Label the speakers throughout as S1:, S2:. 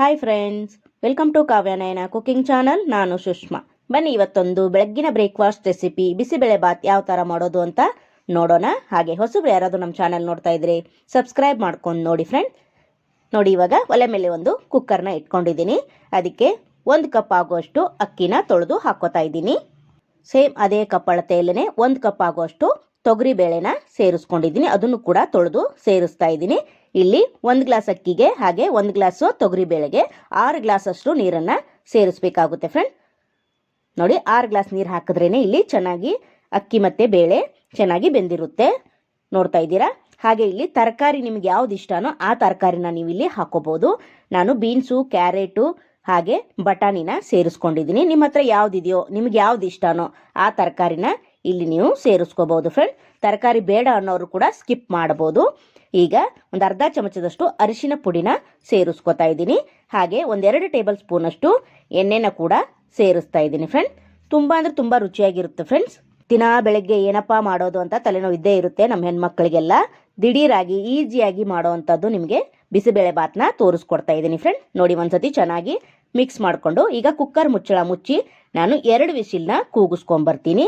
S1: Hi friends welcome to Kavyanayana cooking channel ನಾನು ಸುಷ್ಮಾ. ಬನ್ನಿ ಇವತ್ತೊಂದು ಬೆಳಗ್ಗಿನ ಬ್ರೇಕ್ಫಾಸ್ಟ್ ರೆಸಿಪಿ ಬಿಸಿಬೇಳೆ ಬಾತ್ ಯಾವ ಥರ ಮಾಡೋದು ಅಂತ ನೋಡೋಣ. ಹಾಗೆ ಹೊಸಬ್ರು ಯಾರಾದರೂ ನಮ್ಮ ಚಾನಲ್ ನೋಡ್ತಾ ಇದ್ರೆ ಸಬ್ಸ್ಕ್ರೈಬ್ ಮಾಡ್ಕೊಂಡು ನೋಡಿ ಫ್ರೆಂಡ್ ನೋಡಿ ಇವಾಗ ಒಲೆ ಮೇಲೆ ಒಂದು ಕುಕ್ಕರ್ನ ಇಟ್ಕೊಂಡಿದ್ದೀನಿ. ಅದಕ್ಕೆ ಒಂದು ಕಪ್ ಆಗುವಷ್ಟು ಅಕ್ಕಿನ ತೊಳೆದು ಹಾಕೋತಾ ಇದ್ದೀನಿ. ಸೇಮ್ ಅದೇ ಕಪ್ ಅಳತೆಯಲ್ಲೇ ಒಂದು ಕಪ್ ಆಗುವಷ್ಟು ತೊಗರಿ ಬೇಳೆನ ಸೇರಿಸ್ಕೊಂಡಿದ್ದೀನಿ. ಅದನ್ನು ಕೂಡ ತೊಳೆದು ಸೇರಿಸ್ತಾ ಇದ್ದೀನಿ. ಇಲ್ಲಿ ಒಂದು ಗ್ಲಾಸ್ ಅಕ್ಕಿಗೆ ಹಾಗೆ ಒಂದು ಗ್ಲಾಸು ತೊಗರಿ ಬೇಳೆಗೆ ಆರು ಗ್ಲಾಸಷ್ಟು ನೀರನ್ನು ಸೇರಿಸಬೇಕಾಗುತ್ತೆ ಫ್ರೆಂಡ್ ನೋಡಿ, ಆರು ಗ್ಲಾಸ್ ನೀರು ಹಾಕಿದ್ರೇ ಇಲ್ಲಿ ಚೆನ್ನಾಗಿ ಅಕ್ಕಿ ಮತ್ತು ಬೇಳೆ ಚೆನ್ನಾಗಿ ಬೆಂದಿರುತ್ತೆ. ನೋಡ್ತಾ ಇದ್ದೀರಾ? ಹಾಗೆ ಇಲ್ಲಿ ತರಕಾರಿ ನಿಮ್ಗೆ ಯಾವ್ದು ಇಷ್ಟನೋ ಆ ತರಕಾರಿನ ನೀವು ಇಲ್ಲಿ ಹಾಕೋಬಹುದು ನಾನು ಬೀನ್ಸು, ಕ್ಯಾರೆಟು ಹಾಗೆ ಬಟಾಣಿನ ಸೇರಿಸ್ಕೊಂಡಿದ್ದೀನಿ. ನಿಮ್ಮ ಹತ್ರ ಯಾವ್ದಿದೆಯೋ, ನಿಮ್ಗೆ ಯಾವ್ದು ಇಷ್ಟನೋ ಆ ತರಕಾರಿನ ಇಲ್ಲಿ ನೀವು ಸೇರಿಸ್ಕೋಬಹುದು ಫ್ರೆಂಡ್ ತರಕಾರಿ ಬೇಡ ಅನ್ನೋರು ಕೂಡ ಸ್ಕಿಪ್ ಮಾಡಬಹುದು. ಈಗ ಒಂದು ಅರ್ಧ ಚಮಚದಷ್ಟು ಅರಿಶಿನ ಪುಡಿನ ಸೇರಿಸ್ಕೊತಾ ಇದ್ದೀನಿ. ಹಾಗೆ ಒಂದೆರಡು ಟೇಬಲ್ ಸ್ಪೂನಷ್ಟು ಎಣ್ಣೆನ ಕೂಡ ಸೇರಿಸ್ತಾ ಇದ್ದೀನಿ ಫ್ರೆಂಡ್ ತುಂಬ ಅಂದರೆ ತುಂಬ ರುಚಿಯಾಗಿರುತ್ತೆ ಫ್ರೆಂಡ್ಸ್ ದಿನ ಬೆಳಗ್ಗೆ ಏನಪ್ಪಾ ಮಾಡೋದು ಅಂತ ತಲೆನೋವು ಇದ್ದೇ ಇರುತ್ತೆ ನಮ್ಮ ಹೆಣ್ಮಕ್ಳಿಗೆಲ್ಲ. ದಿಢೀರಾಗಿ, ಈಸಿಯಾಗಿ ಮಾಡೋವಂಥದ್ದು ನಿಮಗೆ ಬಿಸಿಬೇಳೆ ಬಾತ್ನ ತೋರಿಸ್ಕೊಡ್ತಾ ಇದ್ದೀನಿ ಫ್ರೆಂಡ್ ನೋಡಿ ಒಂದ್ಸತಿ ಚೆನ್ನಾಗಿ ಮಿಕ್ಸ್ ಮಾಡಿಕೊಂಡು ಈಗ ಕುಕ್ಕರ್ ಮುಚ್ಚಳ ಮುಚ್ಚಿ ನಾನು ಎರಡು ವಿಸಿಲ್ನ ಕೂಗಿಸ್ಕೊಂಬರ್ತೀನಿ.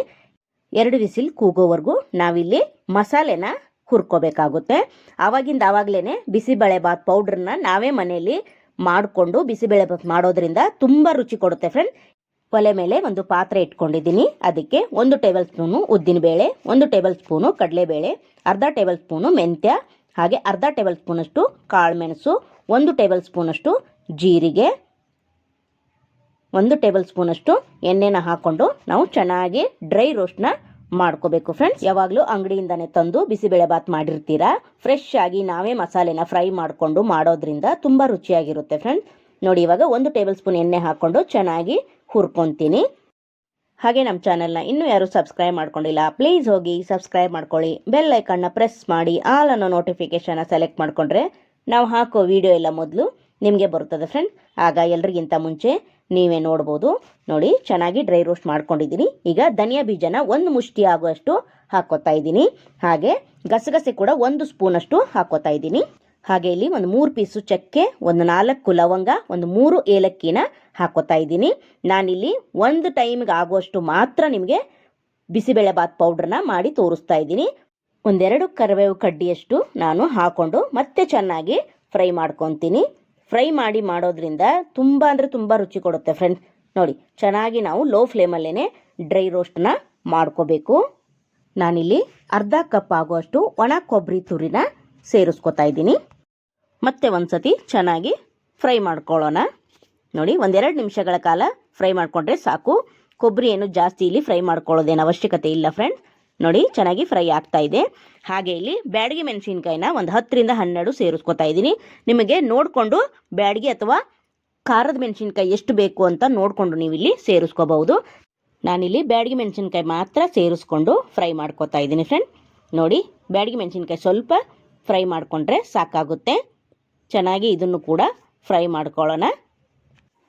S1: ಎರಡು ವಿಸಿಲ್ ಕೂಗೋವರೆಗೂ ನಾವಿಲ್ಲಿ ಮಸಾಲೆನ ಹುರ್ಕೋಬೇಕಾಗುತ್ತೆ. ಆವಾಗಿಂದ ಆವಾಗಲೇ ಬಿಸಿಬೇಳೆಬಾತ್ ಪೌಡ್ರನ್ನ ನಾವೇ ಮನೆಯಲ್ಲಿ ಮಾಡಿಕೊಂಡು ಬಿಸಿಬೇಳೆಬಾತ್ ಮಾಡೋದ್ರಿಂದ ತುಂಬ ರುಚಿ ಕೊಡುತ್ತೆ ಫ್ರೆಂಡ್ ಒಲೆ ಮೇಲೆ ಒಂದು ಪಾತ್ರೆ ಇಟ್ಕೊಂಡಿದ್ದೀನಿ. ಅದಕ್ಕೆ ಒಂದು ಟೇಬಲ್ ಸ್ಪೂನು ಉದ್ದಿನಬೇಳೆ ಒಂದು ಟೇಬಲ್ ಸ್ಪೂನು ಕಡಲೆಬೇಳೆ ಅರ್ಧ ಟೇಬಲ್ ಸ್ಪೂನು ಮೆಂತ್ಯ, ಹಾಗೆ ಅರ್ಧ ಟೇಬಲ್ ಸ್ಪೂನಷ್ಟು ಕಾಳುಮೆಣಸು ಒಂದು ಟೇಬಲ್ ಸ್ಪೂನಷ್ಟು ಜೀರಿಗೆ, ಒಂದು ಟೇಬಲ್ ಸ್ಪೂನಷ್ಟು ಎಣ್ಣೆನ ಹಾಕ್ಕೊಂಡು ನಾವು ಚೆನ್ನಾಗಿ ಡ್ರೈ ರೋಸ್ಟ್ನ ಮಾಡ್ಕೋಬೇಕು ಫ್ರೆಂಡ್ಸ್ ಯಾವಾಗಲೂ ಅಂಗಡಿಯಿಂದನೇ ತಂದು ಬಿಸಿಬೇಳೆ ಬಾತ್ ಮಾಡಿರ್ತೀರಾ? ಫ್ರೆಶ್ ಆಗಿ ನಾವೇ ಮಸಾಲೆನ ಫ್ರೈ ಮಾಡಿಕೊಂಡು ಮಾಡೋದ್ರಿಂದ ತುಂಬ ರುಚಿಯಾಗಿರುತ್ತೆ ಫ್ರೆಂಡ್ಸ್ ನೋಡಿ, ಇವಾಗ ಒಂದು ಟೇಬಲ್ ಸ್ಪೂನ್ ಎಣ್ಣೆ ಹಾಕ್ಕೊಂಡು ಚೆನ್ನಾಗಿ ಹುರ್ಕೊತೀನಿ. ಹಾಗೆ ನಮ್ಮ ಚಾನೆಲ್ನ ಇನ್ನೂ ಯಾರು ಸಬ್ಸ್ಕ್ರೈಬ್ ಮಾಡ್ಕೊಂಡಿಲ್ಲ ಪ್ಲೀಸ್ ಹೋಗಿ ಸಬ್ಸ್ಕ್ರೈಬ್ ಮಾಡ್ಕೊಳ್ಳಿ. ಬೆಲ್ ಐಕನ್ನ ಪ್ರೆಸ್ ಮಾಡಿ ಆಲ್ ಅನ್ನೋ ನೋಟಿಫಿಕೇಶನ್ನ ಸೆಲೆಕ್ಟ್ ಮಾಡಿಕೊಂಡ್ರೆ ನಾವು ಹಾಕೋ ವಿಡಿಯೋ ಎಲ್ಲ ಮೊದಲು ನಿಮಗೆ ಬರುತ್ತದೆ ಫ್ರೆಂಡ್ ಆಗ ಎಲ್ರಿಗಿಂತ ಮುಂಚೆ ನೀವೇ ನೋಡ್ಬೋದು. ನೋಡಿ, ಚೆನ್ನಾಗಿ ಡ್ರೈ ರೋಸ್ಟ್ ಮಾಡ್ಕೊಂಡಿದ್ದೀನಿ. ಈಗ ಧನಿಯಾ ಬೀಜನ ಒಂದು ಮುಷ್ಟಿ ಆಗುವಷ್ಟು ಹಾಕೋತಾ ಇದ್ದೀನಿ. ಹಾಗೆ ಗಸಗಸೆ ಕೂಡ ಒಂದು ಸ್ಪೂನಷ್ಟು ಹಾಕೋತಾ ಇದ್ದೀನಿ. ಹಾಗೆ ಇಲ್ಲಿ ಒಂದು ಮೂರು ಪೀಸು ಚಕ್ಕೆ, ಒಂದು ನಾಲ್ಕು ಲವಂಗ, ಒಂದು ಮೂರು ಏಲಕ್ಕಿನ ಹಾಕೋತಾ ಇದ್ದೀನಿ. ನಾನಿಲ್ಲಿ ಒಂದು ಟೈಮ್ಗೆ ಆಗುವಷ್ಟು ಮಾತ್ರ ನಿಮಗೆ ಬಿಸಿಬೇಳೆ ಬಾತ್ ಪೌಡ್ರನ್ನ ಮಾಡಿ ತೋರಿಸ್ತಾ ಇದ್ದೀನಿ. ಒಂದೆರಡು ಕರಿಬೇವು ಕಡ್ಡಿಯಷ್ಟು ನಾನು ಹಾಕೊಂಡು ಮತ್ತೆ ಚೆನ್ನಾಗಿ ಫ್ರೈ ಮಾಡ್ಕೊತೀನಿ. ಫ್ರೈ ಮಾಡಿ ಮಾಡೋದ್ರಿಂದ ತುಂಬ ಅಂದರೆ ತುಂಬ ರುಚಿ ಕೊಡುತ್ತೆ ಫ್ರೆಂಡ್ಸ್ ನೋಡಿ, ಚೆನ್ನಾಗಿ ನಾವು ಲೋ ಫ್ಲೇಮಲ್ಲೇ ಡ್ರೈ ರೋಸ್ಟ್ನ ಮಾಡ್ಕೋಬೇಕು. ನಾನಿಲ್ಲಿ ಅರ್ಧ ಕಪ್ ಆಗುವಷ್ಟು ಒಣ ಕೊಬ್ಬರಿ ತುರಿನ ಸೇರಿಸ್ಕೊತಾ ಇದ್ದೀನಿ. ಮತ್ತೆ ಒಂದ್ಸತಿ ಚೆನ್ನಾಗಿ ಫ್ರೈ ಮಾಡ್ಕೊಳ್ಳೋಣ. ನೋಡಿ, ಒಂದೆರಡು ನಿಮಿಷಗಳ ಕಾಲ ಫ್ರೈ ಮಾಡಿಕೊಂಡ್ರೆ ಸಾಕು. ಕೊಬ್ಬರಿ ಏನು ಜಾಸ್ತಿ ಇಲ್ಲಿ ಫ್ರೈ ಮಾಡ್ಕೊಳ್ಳೋದೇನು ಅವಶ್ಯಕತೆ ಇಲ್ಲ ಫ್ರೆಂಡ್ ನೋಡಿ, ಚೆನ್ನಾಗಿ ಫ್ರೈ ಆಗ್ತಾ ಇದೆ. ಹಾಗೆ ಇಲ್ಲಿ ಬ್ಯಾಡಗಿ ಮೆಣಸಿನಕಾಯಿನ ಒಂದು ಹತ್ತರಿಂದ ಹನ್ನೆರಡು ಸೇರಿಸ್ಕೊತಾ ಇದ್ದೀನಿ. ನಿಮಗೆ ನೋಡಿಕೊಂಡು ಬ್ಯಾಡಗಿ ಅಥವಾ ಖಾರದ ಮೆಣಸಿನಕಾಯಿ ಎಷ್ಟು ಬೇಕು ಅಂತ ನೋಡಿಕೊಂಡು ನೀವು ಇಲ್ಲಿ ಸೇರಿಸ್ಕೋಬಹುದು. ನಾನಿಲ್ಲಿ ಬ್ಯಾಡಗಿ ಮೆಣಸಿನಕಾಯಿ ಮಾತ್ರ ಸೇರಿಸ್ಕೊಂಡು ಫ್ರೈ ಮಾಡ್ಕೊತಾ ಇದ್ದೀನಿ ಫ್ರೆಂಡ್ ನೋಡಿ, ಬ್ಯಾಡಗಿ ಮೆಣಸಿನ್ಕಾಯಿ ಸ್ವಲ್ಪ ಫ್ರೈ ಮಾಡಿಕೊಂಡ್ರೆ ಸಾಕಾಗುತ್ತೆ. ಚೆನ್ನಾಗಿ ಇದನ್ನು ಕೂಡ ಫ್ರೈ ಮಾಡ್ಕೊಳ್ಳೋಣ.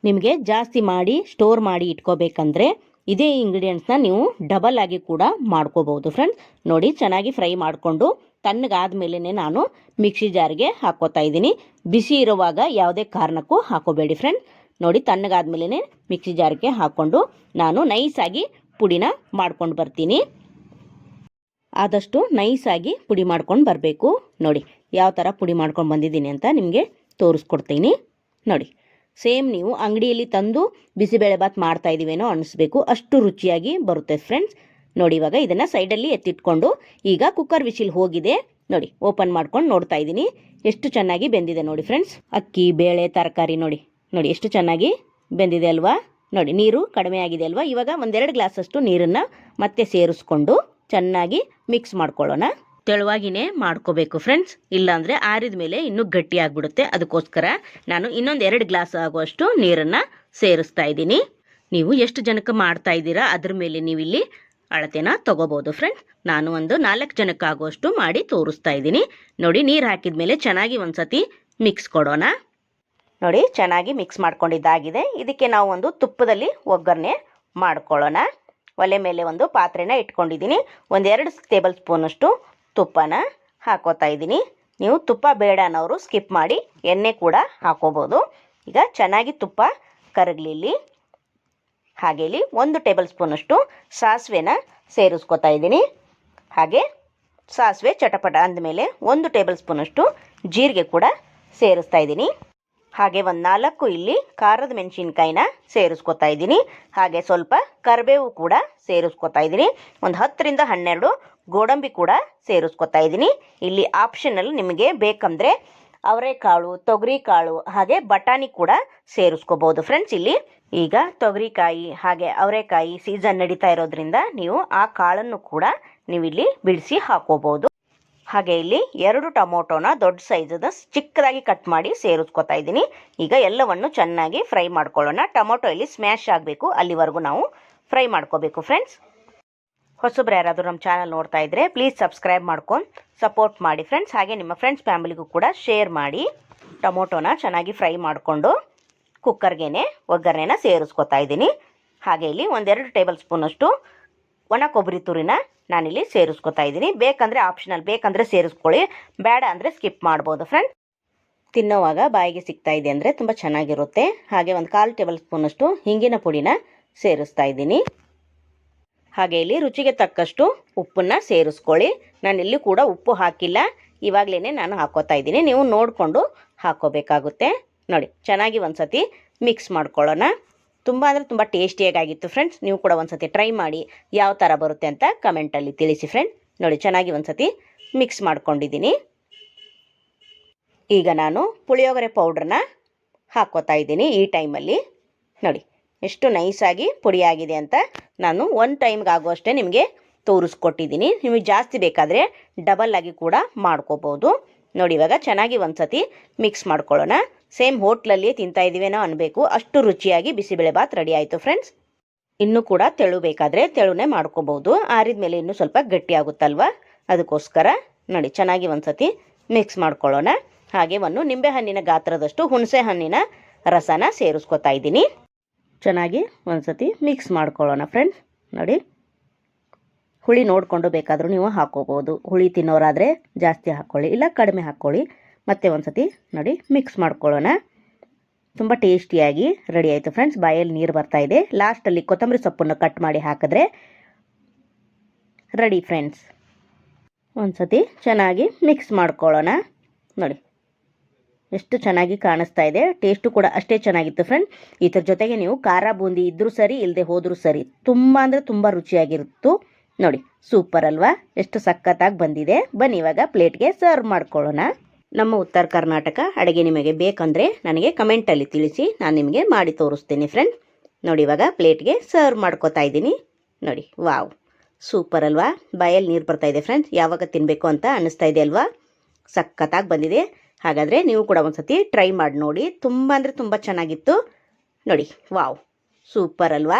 S1: ನಿಮಗೆ ಜಾಸ್ತಿ ಮಾಡಿ, ಸ್ಟೋರ್ ಮಾಡಿ ಇಟ್ಕೋಬೇಕಂದ್ರೆ ಇದೇ ಇಂಗ್ರೀಡಿಯೆಂಟ್ಸ್ನ ನೀವು ಡಬಲ್ ಆಗಿ ಕೂಡ ಮಾಡ್ಕೋಬಹುದು ಫ್ರೆಂಡ್ಸ್ ನೋಡಿ, ಚೆನ್ನಾಗಿ ಫ್ರೈ ಮಾಡಿಕೊಂಡು ತಣ್ಣಗಾದ್ಮೇಲೆ ನಾನು ಮಿಕ್ಸಿ ಜಾರ್ಗೆ ಹಾಕೋತಾ ಇದ್ದೀನಿ. ಬಿಸಿ ಇರುವಾಗ ಯಾವುದೇ ಕಾರಣಕ್ಕೂ ಹಾಕೋಬೇಡಿ ಫ್ರೆಂಡ್ ನೋಡಿ ತಣ್ಣಗಾದ ತಣ್ಣಗಾದ್ಮೇಲೆ ಮಿಕ್ಸಿ ಜಾರ್ಗೆ ಹಾಕ್ಕೊಂಡು ನಾನು ನೈಸಾಗಿ ಪುಡಿನ ಮಾಡ್ಕೊಂಡು ಬರ್ತೀನಿ. ಆದಷ್ಟು ನೈಸಾಗಿ ಪುಡಿ ಮಾಡ್ಕೊಂಡು ಬರಬೇಕು. ನೋಡಿ, ಯಾವ ಥರ ಪುಡಿ ಮಾಡ್ಕೊಂಡು ಬಂದಿದ್ದೀನಿ ಅಂತ ನಿಮಗೆ ತೋರಿಸ್ಕೊಡ್ತೀನಿ. ನೋಡಿ ಸೇಮ್ ನೀವು ಅಂಗಡಿಯಲ್ಲಿ ತಂದು ಬಿಸಿಬೇಳೆ ಬಾತ್ ಮಾಡ್ತಾ ಇದ್ದೀವೇನೋ ಅನಿಸ್ಬೇಕು. ಅಷ್ಟು ರುಚಿಯಾಗಿ ಬರುತ್ತೆ ಫ್ರೆಂಡ್ಸ್. ನೋಡಿ, ಇವಾಗ ಇದನ್ನು ಸೈಡಲ್ಲಿ ಎತ್ತಿಟ್ಕೊಂಡು ಈಗ ಕುಕ್ಕರ್ ವಿಶಿಲ್ ಹೋಗಿದೆ. ನೋಡಿ, ಓಪನ್ ಮಾಡ್ಕೊಂಡು ನೋಡ್ತಾ ಇದ್ದೀನಿ. ಎಷ್ಟು ಚೆನ್ನಾಗಿ ಬೆಂದಿದೆ ನೋಡಿ ಫ್ರೆಂಡ್ಸ್. ಅಕ್ಕಿ, ಬೇಳೆ, ತರಕಾರಿ ನೋಡಿ. ನೋಡಿ, ಎಷ್ಟು ಚೆನ್ನಾಗಿ ಬೆಂದಿದೆ ಅಲ್ವಾ? ನೋಡಿ, ನೀರು ಕಡಿಮೆ ಆಗಿದೆ ಅಲ್ವಾ? ಇವಾಗ ಒಂದೆರಡು ಗ್ಲಾಸಷ್ಟು ನೀರನ್ನು ಮತ್ತೆ ಸೇರಿಸ್ಕೊಂಡು ಚೆನ್ನಾಗಿ ಮಿಕ್ಸ್ ಮಾಡ್ಕೊಳ್ಳೋಣ. ತೆಳುವಾಗಿನೇ ಮಾಡ್ಕೋಬೇಕು ಫ್ರೆಂಡ್ಸ್ ಇಲ್ಲಾಂದರೆ ಆರಿದ ಮೇಲೆ ಇನ್ನೂ ಗಟ್ಟಿ ಆಗಿಬಿಡುತ್ತೆ ಅದಕ್ಕೋಸ್ಕರ ನಾನು ಇನ್ನೊಂದು ಎರಡು ಗ್ಲಾಸ್ ಆಗುವಷ್ಟು ನೀರನ್ನು ಸೇರಿಸ್ತಾ ಇದ್ದೀನಿ. ನೀವು ಎಷ್ಟು ಜನಕ್ಕೆ ಮಾಡ್ತಾ ಇದ್ದೀರಾ ಅದ್ರ ಮೇಲೆ ನೀವು ಅಳತೆನ ತಗೋಬೋದು ಫ್ರೆಂಡ್ಸ್ ನಾನು ಒಂದು ನಾಲ್ಕು ಜನಕ್ಕೆ ಆಗುವಷ್ಟು ಮಾಡಿ ತೋರಿಸ್ತಾ ಇದ್ದೀನಿ. ನೋಡಿ, ನೀರು ಹಾಕಿದ ಮೇಲೆ ಚೆನ್ನಾಗಿ ಒಂದ್ಸತಿ ಮಿಕ್ಸ್ ಕೊಡೋಣ. ನೋಡಿ, ಚೆನ್ನಾಗಿ ಮಿಕ್ಸ್ ಮಾಡ್ಕೊಂಡಿದ್ದಾಗಿದೆ. ಇದಕ್ಕೆ ನಾವು ಒಂದು ತುಪ್ಪದಲ್ಲಿ ಒಗ್ಗರಣೆ ಮಾಡ್ಕೊಳ್ಳೋಣ. ಒಲೆ ಮೇಲೆ ಒಂದು ಪಾತ್ರೆನ ಇಟ್ಕೊಂಡಿದ್ದೀನಿ. ಒಂದೆರಡು ಟೇಬಲ್ ಸ್ಪೂನಷ್ಟು ತುಪ್ಪನ ಹಾಕೋತಾ ಇದ್ದೀನಿ. ನೀವು ತುಪ್ಪ ಬೇಡ ಅನ್ನೋರು ಸ್ಕಿಪ್ ಮಾಡಿ ಎಣ್ಣೆ ಕೂಡ ಹಾಕೋಬೋದು. ಈಗ ಚೆನ್ನಾಗಿ ತುಪ್ಪ ಕರಗಲಿ ಇಲ್ಲಿ. ಹಾಗೆ ಇಲ್ಲಿ ಒಂದು ಟೇಬಲ್ ಸ್ಪೂನಷ್ಟು ಸಾಸಿವೆನ ಸೇರಿಸ್ಕೊತಾ ಇದ್ದೀನಿ. ಹಾಗೆ ಸಾಸಿವೆ ಚಟಪಟ ಅಂದಮೇಲೆ ಒಂದು ಟೇಬಲ್ ಸ್ಪೂನಷ್ಟು ಜೀರಿಗೆ ಕೂಡ ಸೇರಿಸ್ತಾ ಇದ್ದೀನಿ. ಹಾಗೆ ಒಂದು ನಾಲ್ಕು ಇಲ್ಲಿ ಖಾರದ ಮೆಣಸಿನ್ಕಾಯಿನ ಸೇರಿಸ್ಕೊತಾ ಇದ್ದೀನಿ. ಹಾಗೆ ಸ್ವಲ್ಪ ಕರಿಬೇವು ಕೂಡ ಸೇರಿಸ್ಕೊತಾ ಇದ್ದೀನಿ. ಒಂದು ಹತ್ತರಿಂದ ಹನ್ನೆರಡು ಗೋಡಂಬಿ ಕೂಡ ಸೇರಿಸ್ಕೊತಾ ಇದ್ದೀನಿ. ಇಲ್ಲಿ ಆಪ್ಷನಲ್ ನಿಮಗೆ ಬೇಕಂದರೆ ಅವರೆಕಾಳು, ತೊಗರಿಕಾಳು, ಹಾಗೆ ಬಟಾಣಿ ಕೂಡ ಸೇರಿಸ್ಕೋಬೋದು. ಫ್ರೆಂಡ್ಸ್ ಇಲ್ಲಿ ಈಗ ತೊಗರಿಕಾಯಿ, ಹಾಗೆ ಅವರೆಕಾಯಿ ಸೀಸನ್ ನಡೀತಾ ಇರೋದ್ರಿಂದ ನೀವು ಆ ಕಾಳನ್ನು ಕೂಡ ನೀವು ಇಲ್ಲಿ ಬಿಡಿಸಿ ಹಾಕೋಬೋದು. ಹಾಗೆ ಇಲ್ಲಿ ಎರಡು ಟೊಮೊಟೊನ ದೊಡ್ಡ ಸೈಜದ ಚಿಕ್ಕದಾಗಿ ಕಟ್ ಮಾಡಿ ಸೇರಿಸ್ಕೊತಾ ಇದ್ದೀನಿ. ಈಗ ಎಲ್ಲವನ್ನು ಚೆನ್ನಾಗಿ ಫ್ರೈ ಮಾಡ್ಕೊಳ್ಳೋಣ. ಟೊಮೊಟೊ ಇಲ್ಲಿ ಸ್ಮ್ಯಾಶ್ ಆಗಬೇಕು. ಅಲ್ಲಿವರೆಗೂ ನಾವು ಫ್ರೈ ಮಾಡ್ಕೋಬೇಕು ಫ್ರೆಂಡ್ಸ್. ಹೊಸಬ್ರು ಯಾರಾದರೂ ನಮ್ಮ ಚಾನಲ್ ನೋಡ್ತಾ ಇದ್ದರೆ ಪ್ಲೀಸ್ ಸಬ್ಸ್ಕ್ರೈಬ್ ಮಾಡ್ಕೊಂಡು ಸಪೋರ್ಟ್ ಮಾಡಿ ಫ್ರೆಂಡ್ಸ್. ಹಾಗೆ ನಿಮ್ಮ ಫ್ರೆಂಡ್ಸ್, ಫ್ಯಾಮಿಲಿಗೂ ಕೂಡ ಶೇರ್ ಮಾಡಿ ಟೊಮೊಟೊನ ಚೆನ್ನಾಗಿ ಫ್ರೈ ಮಾಡಿಕೊಂಡು ಕುಕ್ಕರ್ಗೆ ಒಗ್ಗರಣೆನ ಸೇರಿಸ್ಕೊತಾ ಇದ್ದೀನಿ. ಹಾಗೆ ಇಲ್ಲಿ ಒಂದೆರಡು ಟೇಬಲ್ ಸ್ಪೂನಷ್ಟು ಒಣ ಕೊಬ್ಬರಿ ತುರಿನ ನಾನಿಲ್ಲಿ ಸೇರಿಸ್ಕೊತಾ ಇದ್ದೀನಿ. ಬೇಕಂದರೆ ಆಪ್ಷನಲ್ ಬೇಕಂದರೆ ಸೇರಿಸ್ಕೊಳ್ಳಿ. ಬೇಡ ಅಂದರೆ ಸ್ಕಿಪ್ ಮಾಡ್ಬೋದು ಫ್ರೆಂಡ್ ತಿನ್ನೋವಾಗ ಬಾಯಿಗೆ ಸಿಗ್ತಾ ಇದೆ ಅಂದರೆ ತುಂಬ ಚೆನ್ನಾಗಿರುತ್ತೆ. ಹಾಗೆ ಒಂದು ಕಾಲು ಟೇಬಲ್ ಸ್ಪೂನಷ್ಟು ಹಿಂಗಿನ ಪುಡಿನ ಸೇರಿಸ್ತಾ ಇದ್ದೀನಿ. ಹಾಗೆ ಇಲ್ಲಿ ರುಚಿಗೆ ತಕ್ಕಷ್ಟು ಉಪ್ಪನ್ನು ಸೇರಿಸ್ಕೊಳ್ಳಿ. ನಾನು ಇಲ್ಲಿ ಕೂಡ ಉಪ್ಪು ಹಾಕಿಲ್ಲ. ಇವಾಗಲೇ ನಾನು ಹಾಕೋತಾ ಇದ್ದೀನಿ. ನೀವು ನೋಡಿಕೊಂಡು ಹಾಕೋಬೇಕಾಗುತ್ತೆ. ನೋಡಿ, ಚೆನ್ನಾಗಿ ಒಂದು ಸತಿ ಮಿಕ್ಸ್ ಮಾಡ್ಕೊಳ್ಳೋಣ. ತುಂಬ ಅಂದರೆ ತುಂಬ ಟೇಸ್ಟಿಯಾಗಿತ್ತು ಫ್ರೆಂಡ್ಸ್ ನೀವು ಕೂಡ ಒಂದ್ಸತಿ ಟ್ರೈ ಮಾಡಿ ಯಾವ ಥರ ಬರುತ್ತೆ ಅಂತ ಕಮೆಂಟಲ್ಲಿ ತಿಳಿಸಿ ಫ್ರೆಂಡ್ ನೋಡಿ, ಚೆನ್ನಾಗಿ ಒಂದ್ಸತಿ ಮಿಕ್ಸ್ ಮಾಡ್ಕೊಂಡಿದ್ದೀನಿ. ಈಗ ನಾನು ಪುಳಿಯೋಗರೆ ಪೌಡ್ರನ್ನ ಹಾಕೋತಾ ಇದ್ದೀನಿ ಈ ಟೈಮಲ್ಲಿ ನೋಡಿ, ಎಷ್ಟು ನೈಸಾಗಿ ಪುಡಿಯಾಗಿದೆ ಅಂತ ನಾನು ಒನ್ ಟೈಮ್ಗೆ ಆಗುವಷ್ಟೇ ನಿಮಗೆ ತೋರಿಸ್ಕೊಟ್ಟಿದ್ದೀನಿ. ನಿಮಗೆ ಜಾಸ್ತಿ ಬೇಕಾದರೆ ಡಬಲ್ ಆಗಿ ಕೂಡ ಮಾಡ್ಕೋಬೋದು. ನೋಡಿ, ಇವಾಗ ಚೆನ್ನಾಗಿ ಒಂದ್ಸತಿ ಮಿಕ್ಸ್ ಮಾಡ್ಕೊಳ್ಳೋಣ. ಸೇಮ್ ಹೋಟ್ಲಲ್ಲಿಯೇ ತಿಂತಾ ಇದ್ದೀವೇನೋ ಅನ್ಬೇಕು. ಅಷ್ಟು ರುಚಿಯಾಗಿ ಬಿಸಿಬೇಳೆಬಾತ್ ರೆಡಿ ಆಯಿತು ಫ್ರೆಂಡ್ಸ್ ಇನ್ನೂ ಕೂಡ ತೆಳು ಬೇಕಾದರೆ ತೆಳುನೇ ಮಾಡ್ಕೋಬೋದು. ಆರಿದ ಮೇಲೆ ಇನ್ನೂ ಸ್ವಲ್ಪ ಗಟ್ಟಿ ಆಗುತ್ತಲ್ವ? ಅದಕ್ಕೋಸ್ಕರ ನೋಡಿ, ಚೆನ್ನಾಗಿ ಒಂದ್ಸತಿ ಮಿಕ್ಸ್ ಮಾಡ್ಕೊಳ್ಳೋಣ. ಹಾಗೆ ಒಂದು ನಿಂಬೆಹಣ್ಣಿನ ಗಾತ್ರದಷ್ಟು ಹುಣಸೆ ಹಣ್ಣಿನ ರಸನ ಸೇರಿಸ್ಕೊತಾ ಇದ್ದೀನಿ. ಚೆನ್ನಾಗಿ ಒಂದ್ಸತಿ ಮಿಕ್ಸ್ ಮಾಡ್ಕೊಳ್ಳೋಣ ಫ್ರೆಂಡ್ಸ್ ನೋಡಿ, ಹುಳಿ ನೋಡಿಕೊಂಡು ಬೇಕಾದರೂ ನೀವು ಹಾಕೋಬೋದು ಹುಳಿ ತಿನ್ನೋರಾದರೆ ಜಾಸ್ತಿ ಹಾಕ್ಕೊಳ್ಳಿ, ಇಲ್ಲ ಕಡಿಮೆ ಹಾಕ್ಕೊಳ್ಳಿ. ಮತ್ತೆ ಒಂದ್ಸತಿ ನೋಡಿ ಮಿಕ್ಸ್ ಮಾಡ್ಕೊಳ್ಳೋಣ. ತುಂಬ ಟೇಸ್ಟಿಯಾಗಿ ರೆಡಿ ಆಯಿತು ಫ್ರೆಂಡ್ಸ್ ಬಾಯಲ್ಲಿ ನೀರು ಬರ್ತಾ ಇದೆ. ಲಾಸ್ಟಲ್ಲಿ ಕೊತ್ತಂಬರಿ ಸೊಪ್ಪನ್ನು ಕಟ್ ಮಾಡಿ ಹಾಕಿದ್ರೆ ರೆಡಿ ಫ್ರೆಂಡ್ಸ್ ಒಂದ್ಸತಿ ಚೆನ್ನಾಗಿ ಮಿಕ್ಸ್ ಮಾಡ್ಕೊಳ್ಳೋಣ. ನೋಡಿ, ಎಷ್ಟು ಚೆನ್ನಾಗಿ ಕಾಣಿಸ್ತಾ ಇದೆ. ಟೇಸ್ಟು ಕೂಡ ಅಷ್ಟೇ ಚೆನ್ನಾಗಿತ್ತು ಫ್ರೆಂಡ್ ಇದ್ರ ಜೊತೆಗೆ ನೀವು ಖಾರ ಬೂಂದಿ ಇದ್ದರೂ ಸರಿ ಇಲ್ಲದೆ ಹೋದರೂ ಸರಿ, ತುಂಬ ಅಂದರೆ ತುಂಬ ರುಚಿಯಾಗಿರುತ್ತು. ನೋಡಿ ಸೂಪರ್ ಅಲ್ವಾ? ಎಷ್ಟು ಸಖತ್ತಾಗಿ ಬಂದಿದೆ. ಬನ್ನಿ ಇವಾಗ ಪ್ಲೇಟ್ಗೆ ಸರ್ವ್ ಮಾಡ್ಕೊಳ್ಳೋಣ. ನಮ್ಮ ಉತ್ತರ ಕರ್ನಾಟಕ ಅಡುಗೆ ನಿಮಗೆ ಬೇಕಂದರೆ ನನಗೆ ಕಮೆಂಟಲ್ಲಿ ತಿಳಿಸಿ, ನಾನು ನಿಮಗೆ ಮಾಡಿ ತೋರಿಸ್ತೀನಿ ಫ್ರೆಂಡ್ ನೋಡಿ, ಇವಾಗ ಪ್ಲೇಟ್ಗೆ ಸರ್ವ್ ಮಾಡ್ಕೋತಾ ಇದ್ದೀನಿ. ನೋಡಿ, ವಾವ್. ಸೂಪರ್ ಅಲ್ವಾ? ಬಾಯಲ್ಲಿ ನೀರು ಬರ್ತಾ ಇದೆ ಫ್ರೆಂಡ್ಸ್ ಯಾವಾಗ ತಿನ್ನಬೇಕು ಅಂತ ಅನ್ನಿಸ್ತಾ ಇದೆ ಅಲ್ವಾ? ಸಖತ್ತಾಗಿ ಬಂದಿದೆ. ಹಾಗಾದರೆ ನೀವು ಕೂಡ ಒಂದ್ಸತಿ ಟ್ರೈ ಮಾಡಿ ನೋಡಿ. ತುಂಬ ಅಂದರೆ ತುಂಬ ಚೆನ್ನಾಗಿತ್ತು. ನೋಡಿ, ವಾವ್. ಸೂಪರ್ ಅಲ್ವಾ?